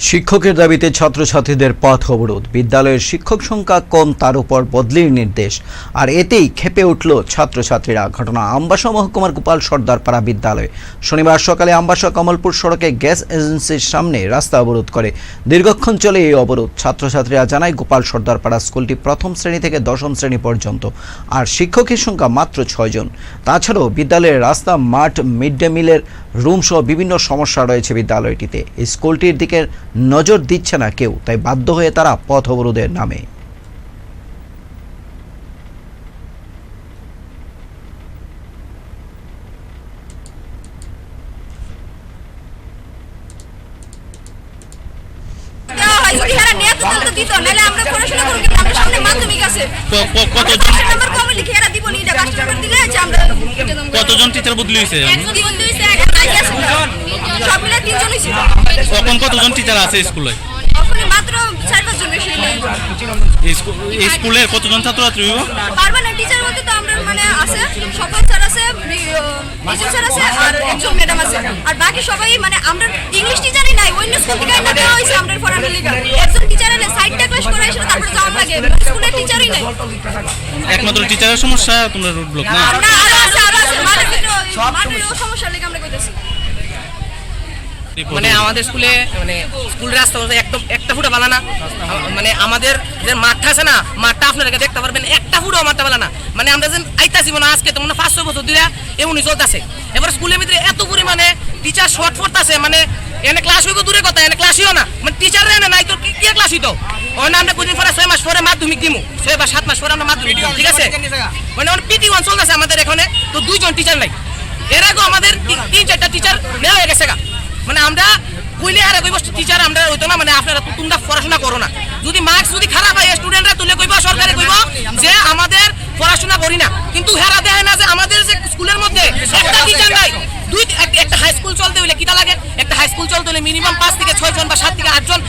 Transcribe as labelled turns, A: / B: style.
A: শিক্ষকের দাবিতে ছাত্রছাত্রীদের পথ অবরোধ। বিদ্যালয়ের শিক্ষক সংখ্যা কম, তার উপর বদলির নির্দেশ। আর এতেই ক্ষেপে উঠল ছাত্রছাত্রীরা। ঘটনা আমবাসা মহকুমার গোপাল সর্দারপাড়া বিদ্যালয়। শনিবার সকালে আমবাসা কমলপুর সড়কে গ্যাস এজেন্সির সামনে রাস্তা অবরোধ করে। দীর্ঘক্ষণ চলে এই অবরোধ। ছাত্রছাত্রীরা জানায়, গোপাল সর্দারপাড়া স্কুলটি প্রথম শ্রেণি থেকে দশম শ্রেণি পর্যন্ত। আর শিক্ষকের সংখ্যা মাত্র ছয়জন তাছাড়াও বিদ্যালয়ের রাস্তা, মাঠ মিড ডে মিলের রুম সহ বিভিন্ন সমস্যা রয়েছে বিদ্যালয়টিতে। স্কুলটির দিকে নজর দিচ্ছে না কেউ তাই বাধ্য হয়ে তারা পথ অবরোধের নামে
B: হয়
C: কতজন
B: পাঁচটা নাম্বার কমে
C: কখন কতজন টিচার আছে স্কুলে? স্কুলের কতজন?
B: পারবে না টিচার বলতে তো আমরা মানে আছে সফল স্যার আছে বিজয় স্যার আছে আর একজন ম্যাডাম আছে। আর বাকি সবাই মানে আমরা ইংলিশ টিচারই নাই অন্য স্কুল থেকে না দেওয়া হয়েছে আমরা পড়ানোর লিগা একজন টিচার এলে সাইডটা ক্লাস করাই সেটা তারপরে যাওয়ার লাগে। স্কুলের টিচারই নাই।
C: একমাত্র টিচারের সমস্যা তোমরা রোড ব্লক না
B: আমরা আরও আছে আরও আছে মাঠের ভিতরে মাঠের সমস্যার লেগে আমরা কইতেছি
D: মানে আমাদের স্কুলে মানে স্কুল রাস্তা বলতে একটা একটা ফুটা বানা না মানে আমাদের যে মাঠটা আছে না মাঠটা আপনারা দেখতে পারবেন একটা ফুটাও মাঠটা বানা না মানে আমরা যে আইতাছি মানে আজকে তো মানে পাঁচশো বছর ধরে এমনই চলতেছে। এবার স্কুলের ভিতরে এত পরিমাণে টিচার শর্ট পড়তেছে মানে এনে ক্লাস হইব দূরে কথা এনে ক্লাসইও না। মানে টিচার এনে নাই তোর কি ক্লাস হইতো? ওই না আমরা কদিন পরে ছয় মাস পরে মাধ্যমিক দিমু। ছয় বা সাত মাস পরে আমরা মাধ্যমিক দিমু ঠিক আছে? মানে পিটি ওয়ান চলতেছে আমাদের এখানে তো দুইজন টিচার নাই। এর আগেও আমাদের তিন চারটা টিচার নেওয়া হয়ে গেছে গা। মানে আমরা কইলে আর কইব টিচার আমরা হইতো না মানে আপনারা তো তোমরা পড়াশোনা করো না। যদি মার্কস যদি খারাপ হয় স্টুডেন্টরা তুলে কইব, সরকারে কইব যে আমাদের পড়াশোনা করি না। কিন্তু হেরা দেয় না যে আমাদের যে স্কুলের মধ্যে একটা টিচার নাই। দুই একটা হাই স্কুল চলতে হইলে কিটা লাগে? একটা হাই স্কুল চলতে হলে মিনিমাম পাঁচ থেকে ছয় জন বা সাত থেকে আট জন